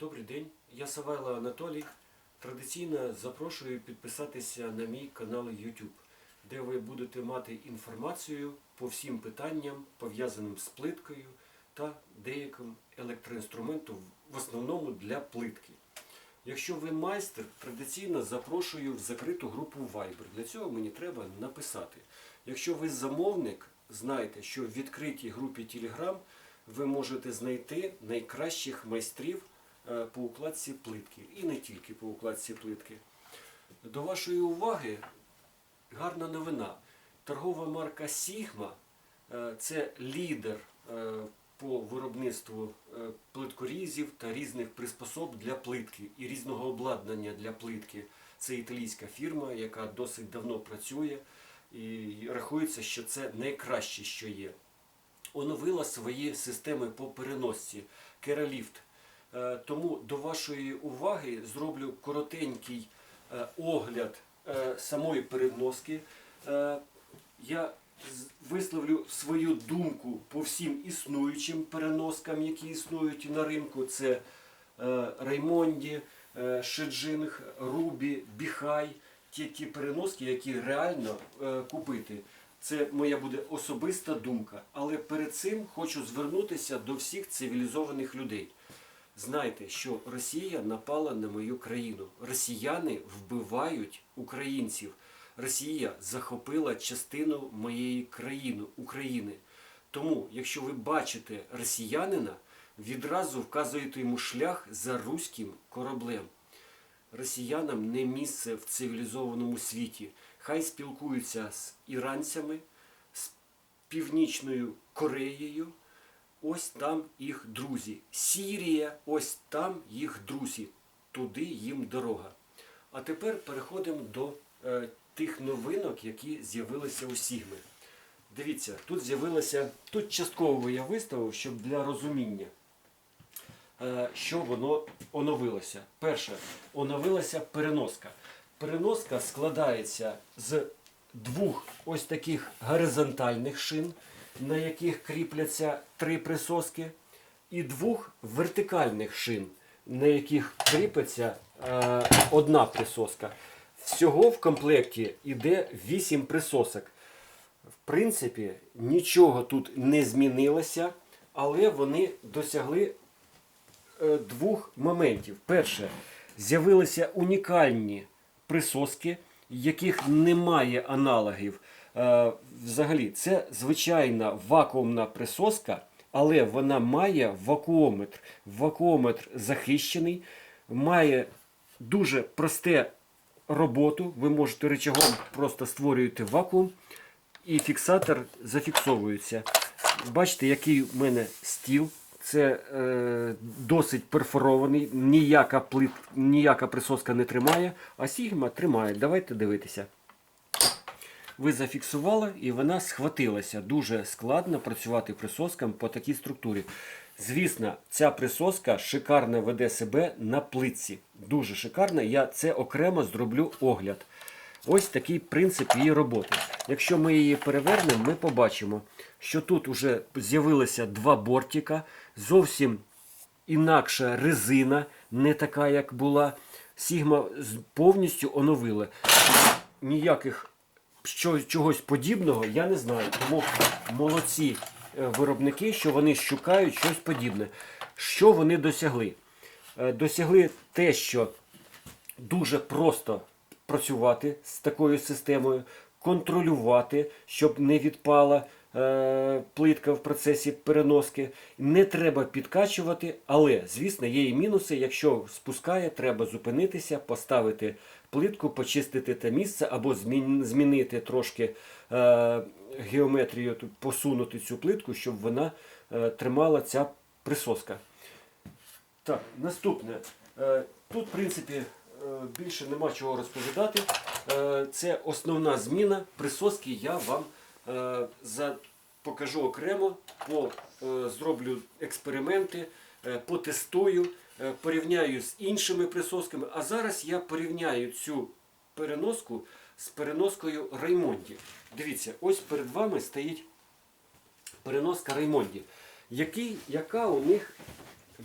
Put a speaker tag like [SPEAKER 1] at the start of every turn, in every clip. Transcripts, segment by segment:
[SPEAKER 1] Добрий день, я Савайло Анатолій. Традиційно запрошую підписатися на мій канал YouTube, де ви будете мати інформацію по всім питанням, пов'язаним з плиткою та деяким електроінструментом, в основному для плитки. Якщо ви майстер, традиційно запрошую в закриту групу Viber. Для цього мені треба написати. Якщо ви замовник, знайте, що в відкритій групі Telegram ви можете знайти найкращих майстрів по укладці плитки. І не тільки по укладці плитки. До вашої уваги гарна новина. Торгова марка Sigma е, це лідер е, по виробництву е, плиткорізів та різних приспособ для плитки і різного обладнання для плитки. Це італійська фірма, яка досить давно працює і рахується, що це найкраще, що є. Оновила свої системи по переносці Кераліфт. Е, Тому до вашої уваги зроблю коротенький е, огляд е, самої переноски. Е, Я висловлю свою думку по всім існуючим переноскам, які існують на ринку. Це Раймонді, Шеджинг, Рубі, Біхай. Ті, ті переноски, які реально купити. Це моя буде особиста думка. Але перед цим хочу звернутися до всіх цивілізованих людей. Знайте, що Росія напала на мою країну. Росіяни вбивають українців. Росія захопила частину моєї країни, України. Тому, якщо ви бачите росіянина, відразу вказуєте йому шлях за руським кораблем. Росіянам не місце в цивілізованому світі. Хай спілкуються з іранцями, з Північною Кореєю. Ось там їх друзі. Сірія, ось там їх друзі. Туди їм дорога. А тепер переходимо до е, тих новинок, які з'явилися у Сігми. Дивіться, тут з'явилося, тут частково я виставив, щоб для розуміння, е, що воно оновилося. Перше, оновилася переноска. Переноска складається з двох ось таких горизонтальних шин, на яких кріпляться три присоски, і двох вертикальних шин, на яких кріпиться е, одна присоска. Всього в комплекті йде 8 присосок. В принципі, нічого тут не змінилося, але вони досягли е, двох моментів. Перше, з'явилися унікальні присоски, яких немає аналогів. Е, Взагалі, це звичайна вакуумна присоска, але вона має вакуометр. Вакуометр захищений, має дуже просте роботу. Ви можете рычагом просто створюєте вакуум і фіксатор зафіксовується. Бачите, який в мене стіл. Це е, досить перфорований, ніяка, плит, ніяка присоска не тримає, а Сігма тримає. Давайте дивитися. Ви зафіксували і вона схватилася. Дуже складно працювати присоскам по такій структурі. Звісно, ця присоска шикарно веде себе на плитці. Дуже шикарно. Я це окремо зроблю огляд. Ось такий принцип її роботи. Якщо ми її перевернемо, ми побачимо, що тут вже з'явилися два бортика, зовсім інакша резина, не така, як була. Сігма повністю оновила. Ніяких що, чогось подібного я не знаю. Тому молодці е, виробники, що вони шукають щось подібне. Що вони досягли? Е, Досягли те, що дуже просто працювати з такою системою, контролювати, щоб не відпала е, плитка в процесі переноски. Не треба підкачувати, але, звісно, є і мінуси. Якщо спускає, треба зупинитися, поставити плитку, почистити те місце або змінити трошки е, геометрію, посунути цю плитку, щоб вона е, тримала ця присоска. Так, наступне. Е, Тут, в принципі, більше нема чого розповідати. Це основна зміна. Присоски я вам покажу окремо, по, зроблю експерименти, потестую, порівняю з іншими присосками. А зараз я порівняю цю переноску з переноскою Раймонді. Дивіться, ось перед вами стоїть переноска Раймонді. Який, яка у них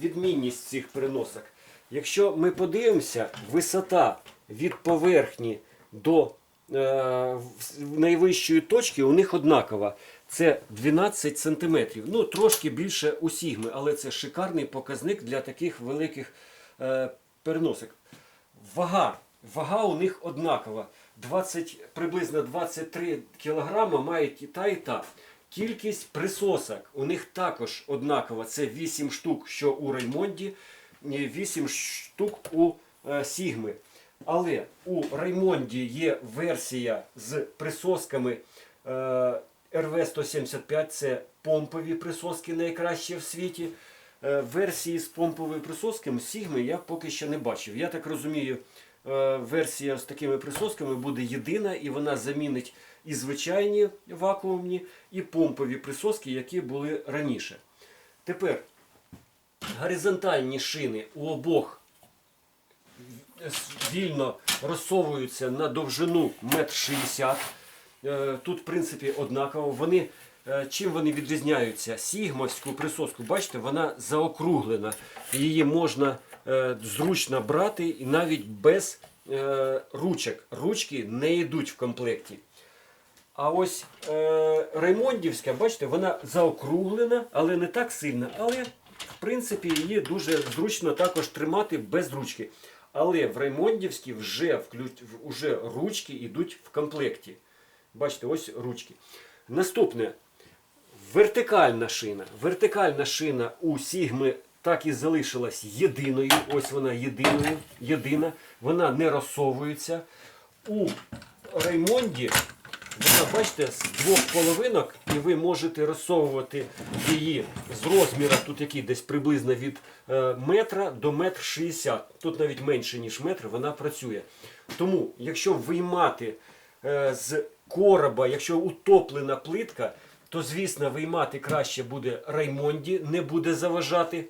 [SPEAKER 1] відмінність цих переносок. Якщо ми подивимося, висота від поверхні до е, найвищої точки у них однакова. Це 12 см. Ну, трошки більше у сігми, але це шикарний показник для таких великих е, переносок. Вага. Вага у них однакова. 20, приблизно 23 кг мають і та, і та. Кількість присосок у них також однакова. Це 8 штук, що у Раймонді, 8 штук у е, Сігми. Але у Раймонді є версія з присосками е, RV175, це помпові присоски найкращі в світі. Е, версії з помповими присосками Сігми я поки що не бачив. Я так розумію, е, версія з такими присосками буде єдина і вона замінить і звичайні вакуумні, і помпові присоски, які були раніше. Тепер горизонтальні шини у обох вільно розсовуються на довжину 1,60 м. Е, Тут, в принципі, однаково. Вони, е, чим вони відрізняються? Сігмовську присоску, бачите, вона заокруглена. Її можна е, зручно брати і навіть без ручок. Ручки не йдуть в комплекті. А ось Раймондівська, бачите, вона заокруглена, але не так сильно. Але, в принципі, її дуже зручно також тримати без ручки. Але в Раймондівській вже, вже ручки йдуть в комплекті. Бачите, ось ручки. Наступне вертикальна шина. Вертикальна шина у Сігми так і залишилась єдиною. Ось вона єдиною, єдина. Вона не розсовується. У Раймонді вона, бачите, з двох половинок, і ви можете розсовувати її з розміру, тут який десь приблизно від е, метра до метр шістдесят. Тут навіть менше, ніж метр, вона працює. Тому, якщо виймати з короба, якщо утоплена плитка, то, звісно, виймати краще буде Раймонді, не буде заважати.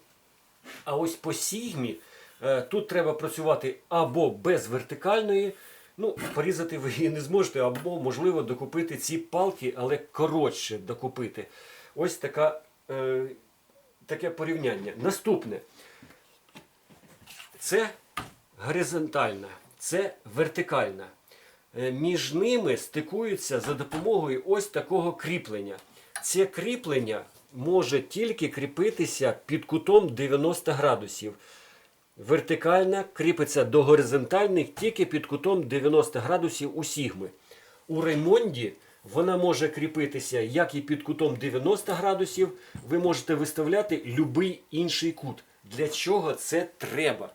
[SPEAKER 1] А ось по сігмі е, тут треба працювати або без вертикальної. Ну, порізати ви її не зможете, або, можливо, докупити ці палки, але коротше докупити. Ось така, е, таке порівняння. Наступне. Це горизонтальна, це вертикальна. Е, Між ними стикуються за допомогою ось такого кріплення. Це кріплення може тільки кріпитися під кутом 90 градусів. Вертикальна кріпиться до горизонтальних тільки під кутом 90 градусів у сігми. У Реймонді вона може кріпитися як і під кутом 90 градусів. Ви можете виставляти будь-який інший кут. Для чого це треба?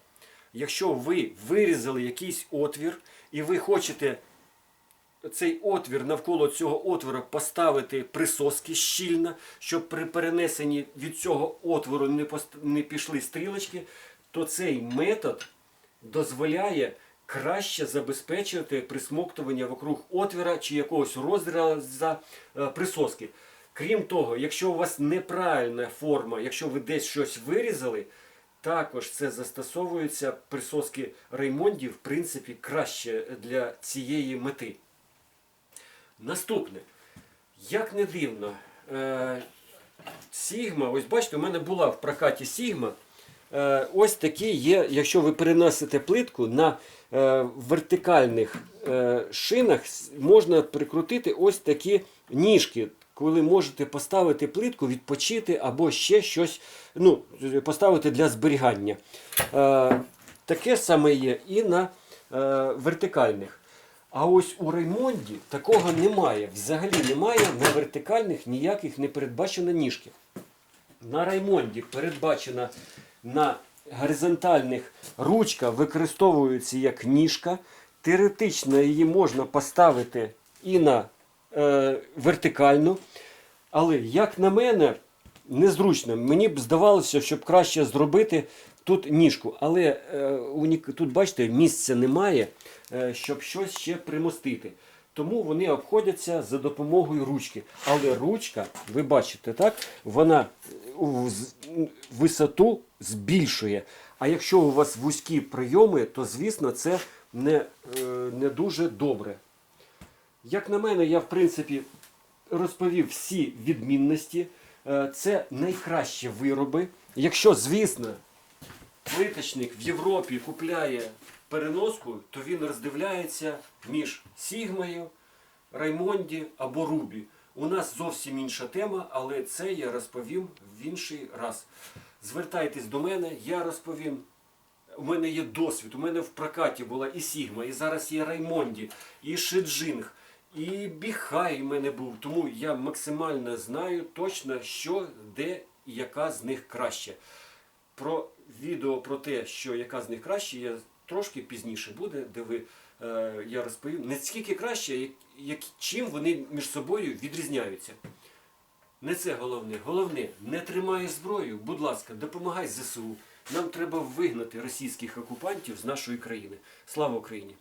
[SPEAKER 1] Якщо ви вирізали якийсь отвір і ви хочете цей отвір навколо цього отвору поставити присоски щільно, щоб при перенесенні від цього отвору не, пост- не пішли стрілочки, то цей метод дозволяє краще забезпечувати присмоктування вокруг отвіра чи якогось розрізу е, присоски. Крім того, якщо у вас неправильна форма, якщо ви десь щось вирізали, також це застосовується присоски Реймонді, в принципі, краще для цієї мети. Наступне. Як не дивно, е, Сігма, ось бачите, у мене була в прокаті Сігма. Е, ось такі є, якщо ви переносите плитку на е, вертикальних шинах, можна прикрутити ось такі ніжки, коли можете поставити плитку, відпочити або ще щось ну, поставити для зберігання. Таке саме є і на вертикальних. А ось у Реймонді такого немає. Взагалі немає на вертикальних ніяких не передбачено ніжки. На Раймонді передбачена на горизонтальних ручка використовується як ніжка. Теоретично її можна поставити і на е, вертикальну. Але, як на мене, незручно. Мені б здавалося, щоб краще зробити тут ніжку. Але е, тут, бачите, місця немає, е, щоб щось ще примостити. Тому вони обходяться за допомогою ручки. Але ручка, ви бачите, так, вона висоту збільшує. А якщо у вас вузькі прийоми, то звісно це не, е, не дуже добре. Як на мене, я в принципі розповів всі відмінності. Це найкращі вироби, Якщо, звісно, плиточник в Європі купляє переноску, то він роздивляється між Сігмою, Раймонді або Рубі. У нас зовсім інша тема, але це я розповім в інший раз. Звертайтесь до мене, я розповім. У мене є досвід, у мене в прокаті була і Сігма, і зараз є Раймонді, і Шиджинг, і Біхай у мене був. Тому я максимально знаю точно, що, де і яка з них краще. Про відео про те, що яка з них краще, я трошки пізніше буде, де ви, е, я розповім, не скільки краще, як, як, чим вони між собою відрізняються. Не це головне. Головне, не тримай зброю, будь ласка, допомагай ЗСУ. Нам треба вигнати російських окупантів з нашої країни. Слава Україні!